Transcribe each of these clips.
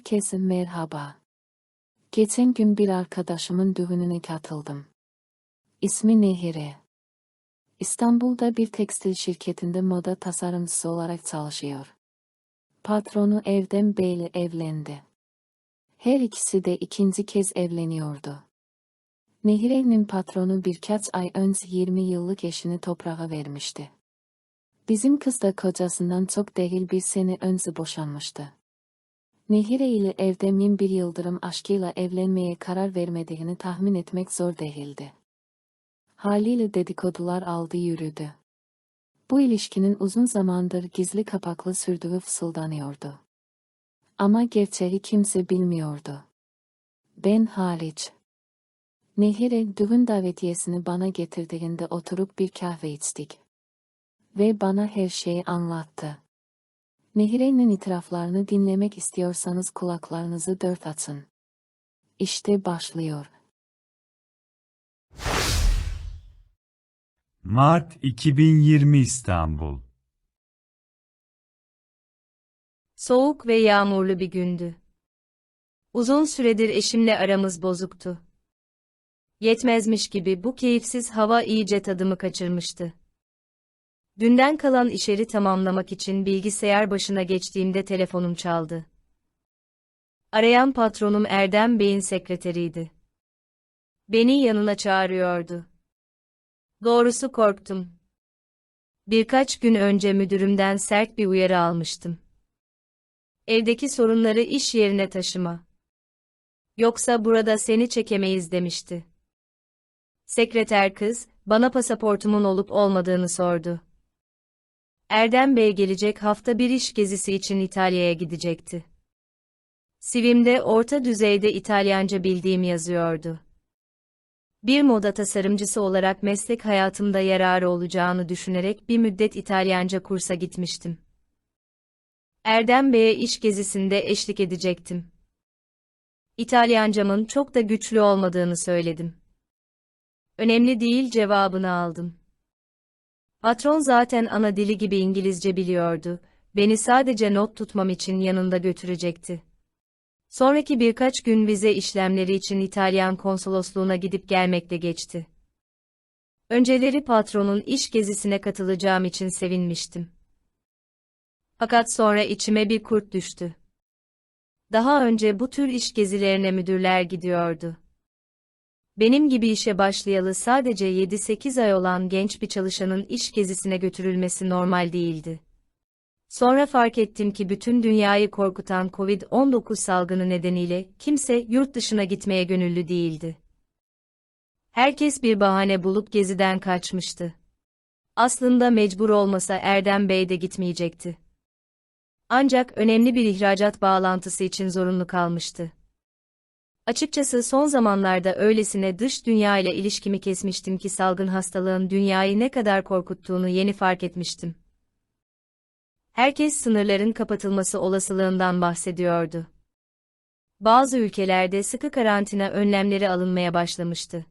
Herkese merhaba. Geçen gün bir arkadaşımın düğününe katıldım. İsmi Nehire. İstanbul'da bir tekstil şirketinde moda tasarımcısı olarak çalışıyor. Patronu Erdem Bey ile evlendi. Her ikisi de ikinci kez evleniyordu. Nehire'nin patronu birkaç ay önce 20 yıllık eşini toprağa vermişti. Bizim kız da kocasından çok değil bir sene önce boşanmıştı. Nehire ile Erdem'in bir yıldırım aşkıyla evlenmeye karar vermediğini tahmin etmek zor değildi. Haliyle dedikodular aldı yürüdü. Bu ilişkinin uzun zamandır gizli kapaklı sürdüğü fısıldanıyordu. Ama gerçeği kimse bilmiyordu. Ben hariç. Nehire düğün davetiyesini bana getirdiğinde oturup bir kahve içtik. Ve bana her şeyi anlattı. Nehire'nin itiraflarını dinlemek istiyorsanız kulaklarınızı dört açın. İşte başlıyor. Mart 2020 İstanbul Soğuk ve yağmurlu bir gündü. Uzun süredir eşimle aramız bozuktu. Yetmezmiş gibi bu keyifsiz hava iyice tadımı kaçırmıştı. Dünden kalan işleri tamamlamak için bilgisayar başına geçtiğimde telefonum çaldı. Arayan patronum Erdem Bey'in sekreteriydi. Beni yanına çağırıyordu. Doğrusu korktum. Birkaç gün önce müdürümden sert bir uyarı almıştım. Evdeki sorunları iş yerine taşıma. Yoksa burada seni çekemeyiz demişti. Sekreter kız, bana pasaportumun olup olmadığını sordu. Erdem Bey gelecek hafta bir iş gezisi için İtalya'ya gidecekti. CV'mde orta düzeyde İtalyanca bildiğim yazıyordu. Bir moda tasarımcısı olarak meslek hayatımda yararı olacağını düşünerek bir müddet İtalyanca kursa gitmiştim. Erdem Bey'e iş gezisinde eşlik edecektim. İtalyancamın çok da güçlü olmadığını söyledim. Önemli değil cevabını aldım. Patron zaten ana dili gibi İngilizce biliyordu, beni sadece not tutmam için yanında götürecekti. Sonraki birkaç gün vize işlemleri için İtalyan konsolosluğuna gidip gelmekle geçti. Önceleri patronun iş gezisine katılacağım için sevinmiştim. Fakat sonra içime bir kurt düştü. Daha önce bu tür iş gezilerine müdürler gidiyordu. Benim gibi işe başlayalı sadece 7-8 ay olan genç bir çalışanın iş gezisine götürülmesi normal değildi. Sonra fark ettim ki bütün dünyayı korkutan Covid-19 salgını nedeniyle kimse yurt dışına gitmeye gönüllü değildi. Herkes bir bahane bulup geziden kaçmıştı. Aslında mecbur olmasa Erdem Bey de gitmeyecekti. Ancak önemli bir ihracat bağlantısı için zorunlu kalmıştı. Açıkçası son zamanlarda öylesine dış dünya ile ilişkimi kesmiştim ki salgın hastalığın dünyayı ne kadar korkuttuğunu yeni fark etmiştim. Herkes sınırların kapatılması olasılığından bahsediyordu. Bazı ülkelerde sıkı karantina önlemleri alınmaya başlamıştı.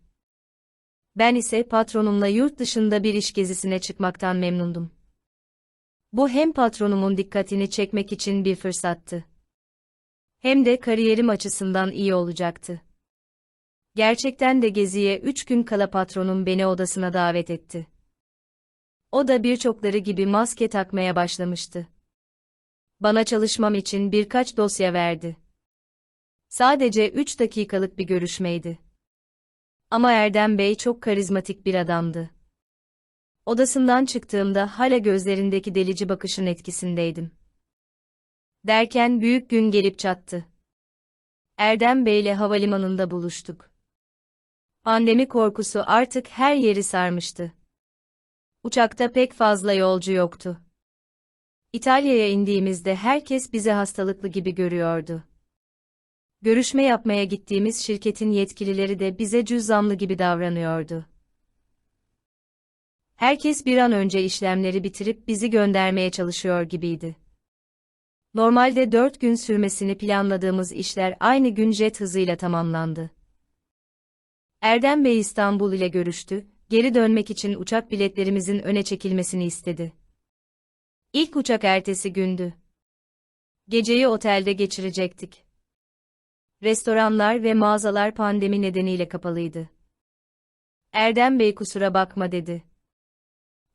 Ben ise patronumla yurt dışında bir iş gezisine çıkmaktan memnundum. Bu hem patronumun dikkatini çekmek için bir fırsattı. Hem de kariyerim açısından iyi olacaktı. Gerçekten de geziye üç gün kala patronum beni odasına davet etti. O da birçokları gibi maske takmaya başlamıştı. Bana çalışmam için birkaç dosya verdi. Sadece üç dakikalık bir görüşmeydi. Ama Erdem Bey çok karizmatik bir adamdı. Odasından çıktığımda hala gözlerindeki delici bakışın etkisindeydim. Derken büyük gün gelip çattı. Erdem Bey'le havalimanında buluştuk. Pandemi korkusu artık her yeri sarmıştı. Uçakta pek fazla yolcu yoktu. İtalya'ya indiğimizde herkes bizi hastalıklı gibi görüyordu. Görüşme yapmaya gittiğimiz şirketin yetkilileri de bize cüzzamlı gibi davranıyordu. Herkes bir an önce işlemleri bitirip bizi göndermeye çalışıyor gibiydi. Normalde dört gün sürmesini planladığımız işler aynı gün jet hızıyla tamamlandı. Erdem Bey İstanbul ile görüştü, geri dönmek için uçak biletlerimizin öne çekilmesini istedi. İlk uçak ertesi gündü. Geceyi otelde geçirecektik. Restoranlar ve mağazalar pandemi nedeniyle kapalıydı. Erdem Bey kusura bakma dedi.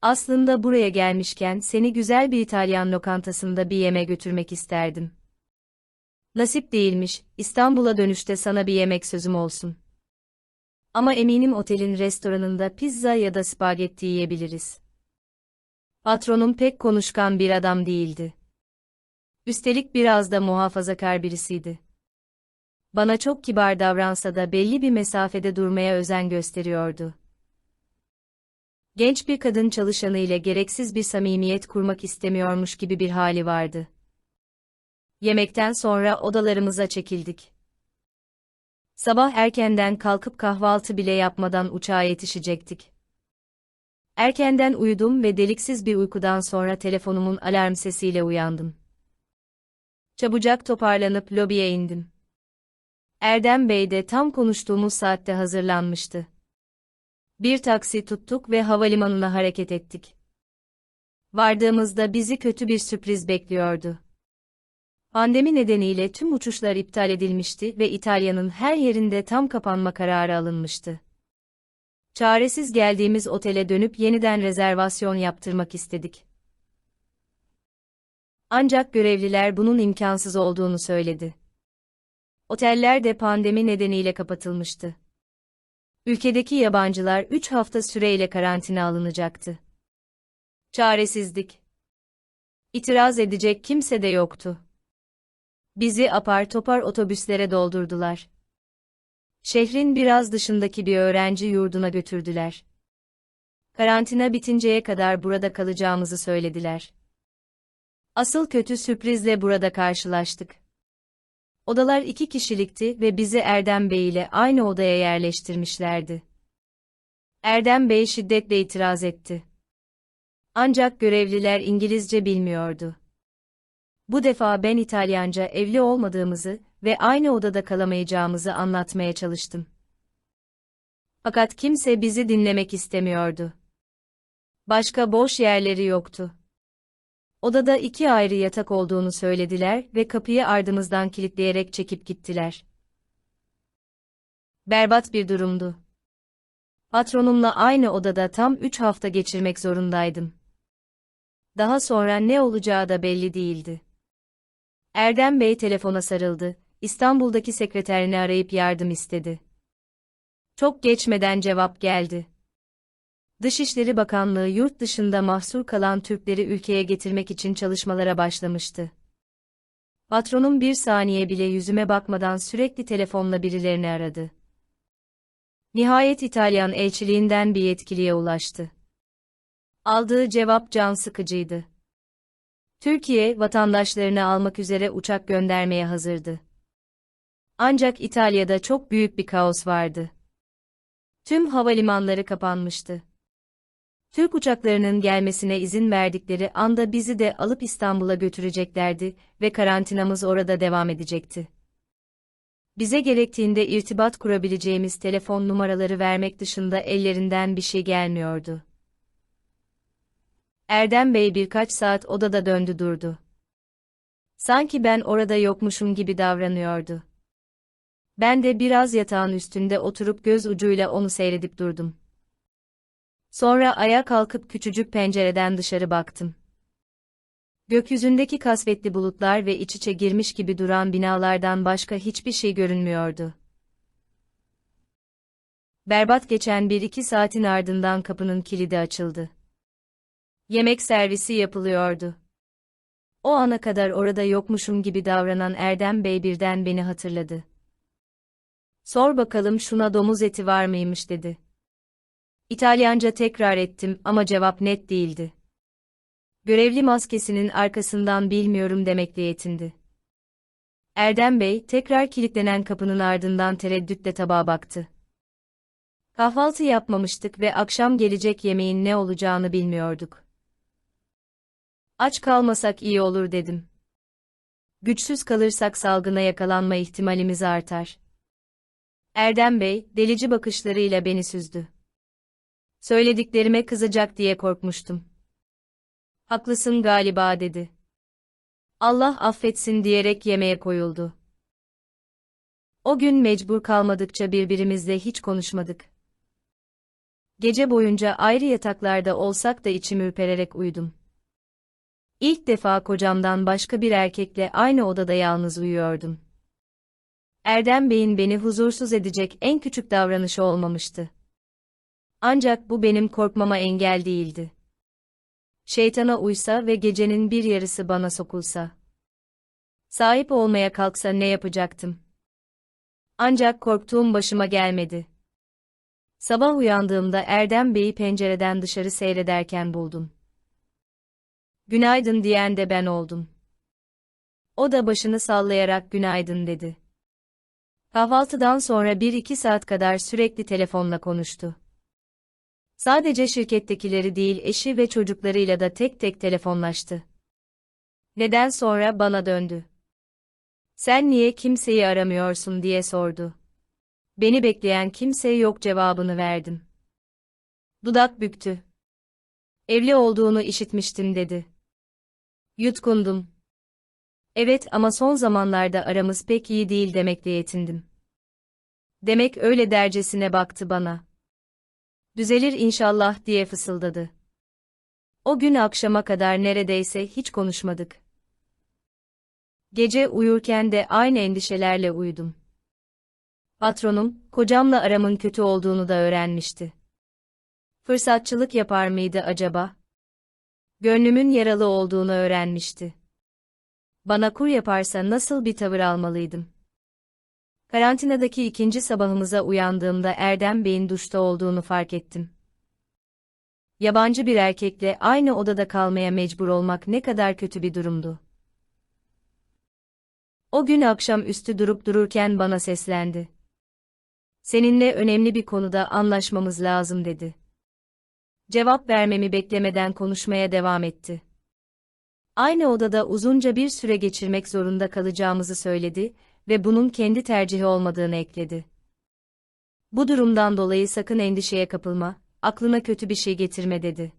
Aslında buraya gelmişken seni güzel bir İtalyan lokantasında bir yeme götürmek isterdim. Nasip değilmiş, İstanbul'a dönüşte sana bir yemek sözüm olsun. Ama eminim otelin restoranında pizza ya da spagetti yiyebiliriz. Patronum pek konuşkan bir adam değildi. Üstelik biraz da muhafazakar birisiydi. Bana çok kibar davransa da belli bir mesafede durmaya özen gösteriyordu. Genç bir kadın çalışanı ile gereksiz bir samimiyet kurmak istemiyormuş gibi bir hali vardı. Yemekten sonra odalarımıza çekildik. Sabah erkenden kalkıp kahvaltı bile yapmadan uçağa yetişecektik. Erkenden uyudum ve deliksiz bir uykudan sonra telefonumun alarm sesiyle uyandım. Çabucak toparlanıp lobiye indim. Erdem Bey de tam konuştuğumuz saatte hazırlanmıştı. Bir taksi tuttuk ve havalimanına hareket ettik. Vardığımızda bizi kötü bir sürpriz bekliyordu. Pandemi nedeniyle tüm uçuşlar iptal edilmişti ve İtalya'nın her yerinde tam kapanma kararı alınmıştı. Çaresiz geldiğimiz otele dönüp yeniden rezervasyon yaptırmak istedik. Ancak görevliler bunun imkansız olduğunu söyledi. Oteller de pandemi nedeniyle kapatılmıştı. Ülkedeki yabancılar 3 hafta süreyle karantina alınacaktı. Çaresizdik. İtiraz edecek kimse de yoktu. Bizi apar topar otobüslere doldurdular. Şehrin biraz dışındaki bir öğrenci yurduna götürdüler. Karantina bitinceye kadar burada kalacağımızı söylediler. Asıl kötü sürprizle burada karşılaştık. Odalar iki kişilikti ve bizi Erdem Bey ile aynı odaya yerleştirmişlerdi. Erdem Bey şiddetle itiraz etti. Ancak görevliler İngilizce bilmiyordu. Bu defa ben İtalyanca evli olmadığımızı ve aynı odada kalamayacağımızı anlatmaya çalıştım. Fakat kimse bizi dinlemek istemiyordu. Başka boş yerleri yoktu. Odada iki ayrı yatak olduğunu söylediler ve kapıyı ardımızdan kilitleyerek çekip gittiler. Berbat bir durumdu. Patronumla aynı odada tam üç hafta geçirmek zorundaydım. Daha sonra ne olacağı da belli değildi. Erdem Bey telefona sarıldı, İstanbul'daki sekreterini arayıp yardım istedi. Çok geçmeden cevap geldi. Dışişleri Bakanlığı yurt dışında mahsur kalan Türkleri ülkeye getirmek için çalışmalara başlamıştı. Patronum bir saniye bile yüzüme bakmadan sürekli telefonla birilerini aradı. Nihayet İtalyan elçiliğinden bir yetkiliye ulaştı. Aldığı cevap can sıkıcıydı. Türkiye, vatandaşlarını almak üzere uçak göndermeye hazırdı. Ancak İtalya'da çok büyük bir kaos vardı. Tüm havalimanları kapanmıştı. Türk uçaklarının gelmesine izin verdikleri anda bizi de alıp İstanbul'a götüreceklerdi ve karantinamız orada devam edecekti. Bize gerektiğinde irtibat kurabileceğimiz telefon numaraları vermek dışında ellerinden bir şey gelmiyordu. Erdem Bey birkaç saat odada döndü durdu. Sanki ben orada yokmuşum gibi davranıyordu. Ben de biraz yatağın üstünde oturup göz ucuyla onu seyredip durdum. Sonra ayağa kalkıp küçücük pencereden dışarı baktım. Gökyüzündeki kasvetli bulutlar ve iç içe girmiş gibi duran binalardan başka hiçbir şey görünmüyordu. Berbat geçen bir iki saatin ardından kapının kilidi açıldı. Yemek servisi yapılıyordu. O ana kadar orada yokmuşum gibi davranan Erdem Bey birden beni hatırladı. Sor bakalım şuna domuz eti var mıymış dedi. İtalyanca tekrar ettim ama cevap net değildi. Görevli maskesinin arkasından bilmiyorum demekle yetindi. Erdem Bey tekrar kilitlenen kapının ardından tereddütle tabağa baktı. Kahvaltı yapmamıştık ve akşam gelecek yemeğin ne olacağını bilmiyorduk. Aç kalmasak iyi olur dedim. Güçsüz kalırsak salgına yakalanma ihtimalimiz artar. Erdem Bey, delici bakışlarıyla beni süzdü. Söylediklerime kızacak diye korkmuştum. Haklısın galiba dedi. Allah affetsin diyerek yemeğe koyuldu. O gün mecbur kalmadıkça birbirimizle hiç konuşmadık. Gece boyunca ayrı yataklarda olsak da içim ürpererek uyudum. İlk defa kocamdan başka bir erkekle aynı odada yalnız uyuyordum. Erdem Bey'in beni huzursuz edecek en küçük davranışı olmamıştı. Ancak bu benim korkmama engel değildi. Şeytana uysa ve gecenin bir yarısı bana sokulsa. Sahip olmaya kalksa ne yapacaktım? Ancak korktuğum başıma gelmedi. Sabah uyandığımda Erdem Bey'i pencereden dışarı seyrederken buldum. Günaydın diyen de ben oldum. O da başını sallayarak günaydın dedi. Kahvaltıdan sonra bir iki saat kadar sürekli telefonla konuştu. Sadece şirkettekileri değil eşi ve çocuklarıyla da tek tek telefonlaştı. Neden sonra bana döndü. Sen niye kimseyi aramıyorsun diye sordu. Beni bekleyen kimse yok cevabını verdim. Dudak büktü. Evli olduğunu işitmiştim dedi. Yutkundum. Evet ama son zamanlarda aramız pek iyi değil demekle yetindim. Demek öyle dercesine baktı bana. Düzelir inşallah diye fısıldadı. O gün akşama kadar neredeyse hiç konuşmadık. Gece uyurken de aynı endişelerle uyudum. Patronum, kocamla aramın kötü olduğunu da öğrenmişti. Fırsatçılık yapar mıydı acaba? Gönlümün yaralı olduğunu öğrenmişti. Bana kur yaparsa nasıl bir tavır almalıydım? Karantinadaki ikinci sabahımıza uyandığımda Erdem Bey'in duşta olduğunu fark ettim. Yabancı bir erkekle aynı odada kalmaya mecbur olmak ne kadar kötü bir durumdu. O gün akşam üstü durup dururken bana seslendi. Seninle önemli bir konuda anlaşmamız lazım dedi. Cevap vermemi beklemeden konuşmaya devam etti. Aynı odada uzunca bir süre geçirmek zorunda kalacağımızı söyledi ve bunun kendi tercihi olmadığını ekledi. Bu durumdan dolayı sakın endişeye kapılma, aklına kötü bir şey getirme dedi.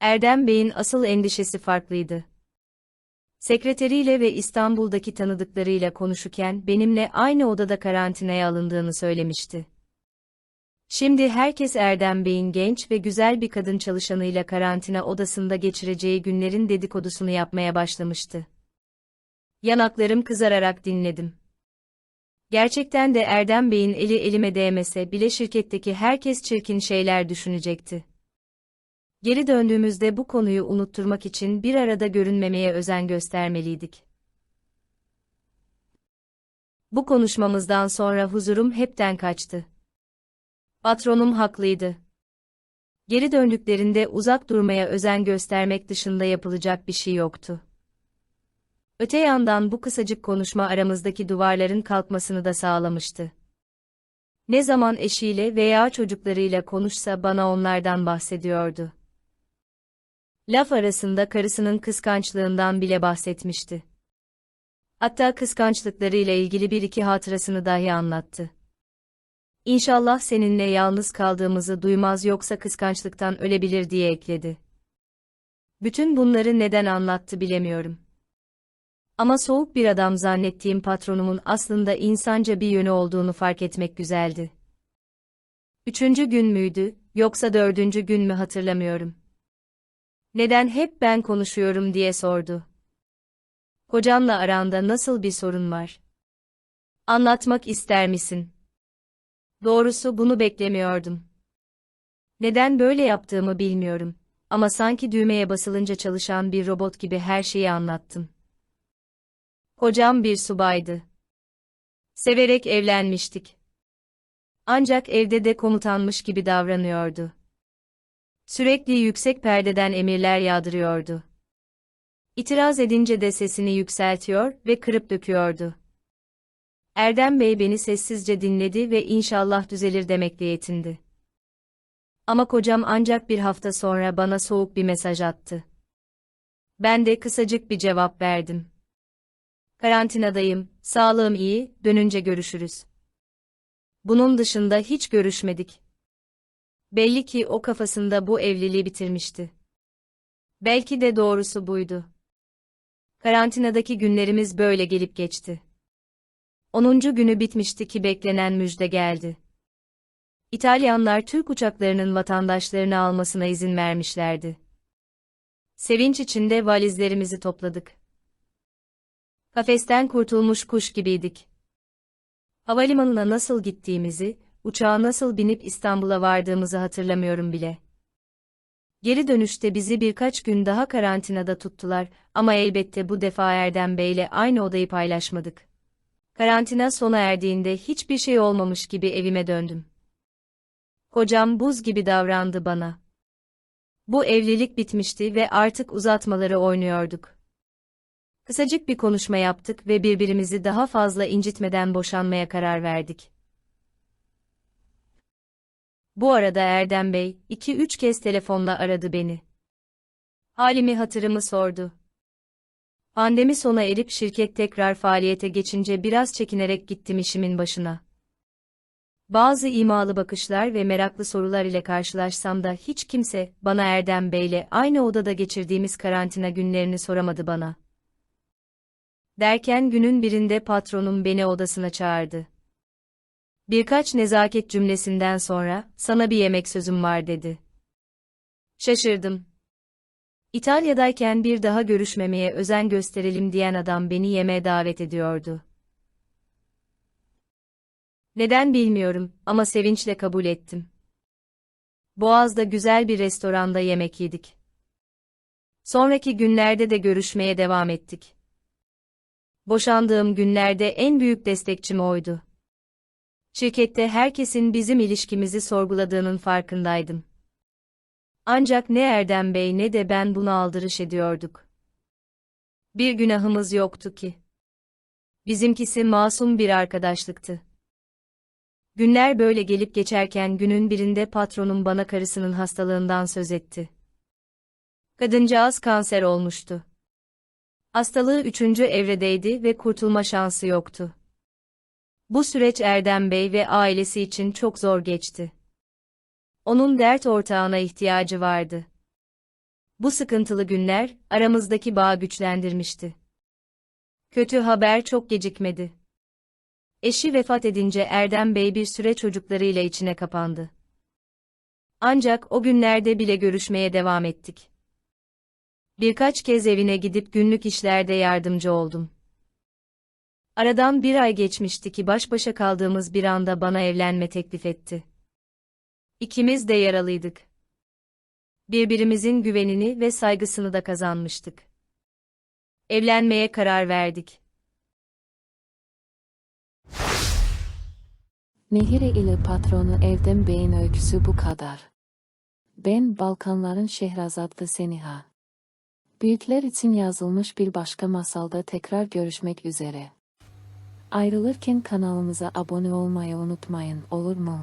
Erdem Bey'in asıl endişesi farklıydı. Sekreteriyle ve İstanbul'daki tanıdıklarıyla konuşurken benimle aynı odada karantinaya alındığını söylemişti. Şimdi herkes Erdem Bey'in genç ve güzel bir kadın çalışanıyla karantina odasında geçireceği günlerin dedikodusunu yapmaya başlamıştı. Yanaklarım kızararak dinledim. Gerçekten de Erdem Bey'in eli elime değmese bile şirketteki herkes çirkin şeyler düşünecekti. Geri döndüğümüzde bu konuyu unutturmak için bir arada görünmemeye özen göstermeliydik. Bu konuşmamızdan sonra huzurum hepten kaçtı. Patronum haklıydı. Geri döndüklerinde uzak durmaya özen göstermek dışında yapılacak bir şey yoktu. Öte yandan bu kısacık konuşma aramızdaki duvarların kalkmasını da sağlamıştı. Ne zaman eşiyle veya çocuklarıyla konuşsa bana onlardan bahsediyordu. Laf arasında karısının kıskançlığından bile bahsetmişti. Hatta kıskançlıklarıyla ilgili bir iki hatırasını dahi anlattı. İnşallah seninle yalnız kaldığımızı duymaz yoksa kıskançlıktan ölebilir diye ekledi. Bütün bunları neden anlattı bilemiyorum. Ama soğuk bir adam zannettiğim patronumun aslında insanca bir yönü olduğunu fark etmek güzeldi. Üçüncü gün müydü, yoksa dördüncü gün mü hatırlamıyorum. Neden hep ben konuşuyorum diye sordu. Kocanla aranda nasıl bir sorun var? Anlatmak ister misin? Doğrusu bunu beklemiyordum. Neden böyle yaptığımı bilmiyorum ama sanki düğmeye basılınca çalışan bir robot gibi her şeyi anlattım. Kocam bir subaydı. Severek evlenmiştik. Ancak evde de komutanmış gibi davranıyordu. Sürekli yüksek perdeden emirler yağdırıyordu. İtiraz edince de sesini yükseltiyor ve kırıp döküyordu. Erdem Bey beni sessizce dinledi ve inşallah düzelir demekle yetindi. Ama kocam ancak bir hafta sonra bana soğuk bir mesaj attı. Ben de kısacık bir cevap verdim. Karantinadayım, sağlığım iyi, dönünce görüşürüz. Bunun dışında hiç görüşmedik. Belli ki o kafasında bu evliliği bitirmişti. Belki de doğrusu buydu. Karantinadaki günlerimiz böyle gelip geçti. 10. günü bitmişti ki beklenen müjde geldi. İtalyanlar Türk uçaklarının vatandaşlarını almasına izin vermişlerdi. Sevinç içinde valizlerimizi topladık. Kafesten kurtulmuş kuş gibiydik. Havalimanına nasıl gittiğimizi, uçağa nasıl binip İstanbul'a vardığımızı hatırlamıyorum bile. Geri dönüşte bizi birkaç gün daha karantinada tuttular ama elbette bu defa Erdem Bey'le aynı odayı paylaşmadık. Karantina sona erdiğinde hiçbir şey olmamış gibi evime döndüm. Kocam buz gibi davrandı bana. Bu evlilik bitmişti ve artık uzatmaları oynuyorduk. Kısacık bir konuşma yaptık ve birbirimizi daha fazla incitmeden boşanmaya karar verdik. Bu arada Erdem Bey, iki üç kez telefonla aradı beni. Halimi hatırımı sordu. Pandemi sona erip şirket tekrar faaliyete geçince biraz çekinerek gittim işimin başına. Bazı imalı bakışlar ve meraklı sorular ile karşılaşsam da hiç kimse, bana Erdem Bey'le aynı odada geçirdiğimiz karantina günlerini soramadı bana. Derken günün birinde patronum beni odasına çağırdı. Birkaç nezaket cümlesinden sonra, sana bir yemek sözüm var dedi. Şaşırdım. İtalya'dayken bir daha görüşmemeye özen gösterelim diyen adam beni yemeğe davet ediyordu. Neden bilmiyorum ama sevinçle kabul ettim. Boğaz'da güzel bir restoranda yemek yedik. Sonraki günlerde de görüşmeye devam ettik. Boşandığım günlerde en büyük destekçim oydu. Şirkette herkesin bizim ilişkimizi sorguladığının farkındaydım. Ancak ne Erdem Bey ne de ben buna aldırış ediyorduk. Bir günahımız yoktu ki. Bizimkisi masum bir arkadaşlıktı. Günler böyle gelip geçerken günün birinde patronum bana karısının hastalığından söz etti. Kadıncağız kanser olmuştu. Hastalığı üçüncü evredeydi ve kurtulma şansı yoktu. Bu süreç Erdem Bey ve ailesi için çok zor geçti. Onun dert ortağına ihtiyacı vardı. Bu sıkıntılı günler, aramızdaki bağı güçlendirmişti. Kötü haber çok gecikmedi. Eşi vefat edince Erdem Bey bir süre çocuklarıyla içine kapandı. Ancak o günlerde bile görüşmeye devam ettik. Birkaç kez evine gidip günlük işlerde yardımcı oldum. Aradan bir ay geçmişti ki baş başa kaldığımız bir anda bana evlenme teklif etti. İkimiz de yaralıydık. Birbirimizin güvenini ve saygısını da kazanmıştık. Evlenmeye karar verdik. Nehire ile patronu Erdem Bey'in öyküsü bu kadar. Ben Balkanların Şehrazatlı Seniha. Büyükler için yazılmış bir başka masalda tekrar görüşmek üzere. Ayrılırken kanalımıza abone olmayı unutmayın, olur mu?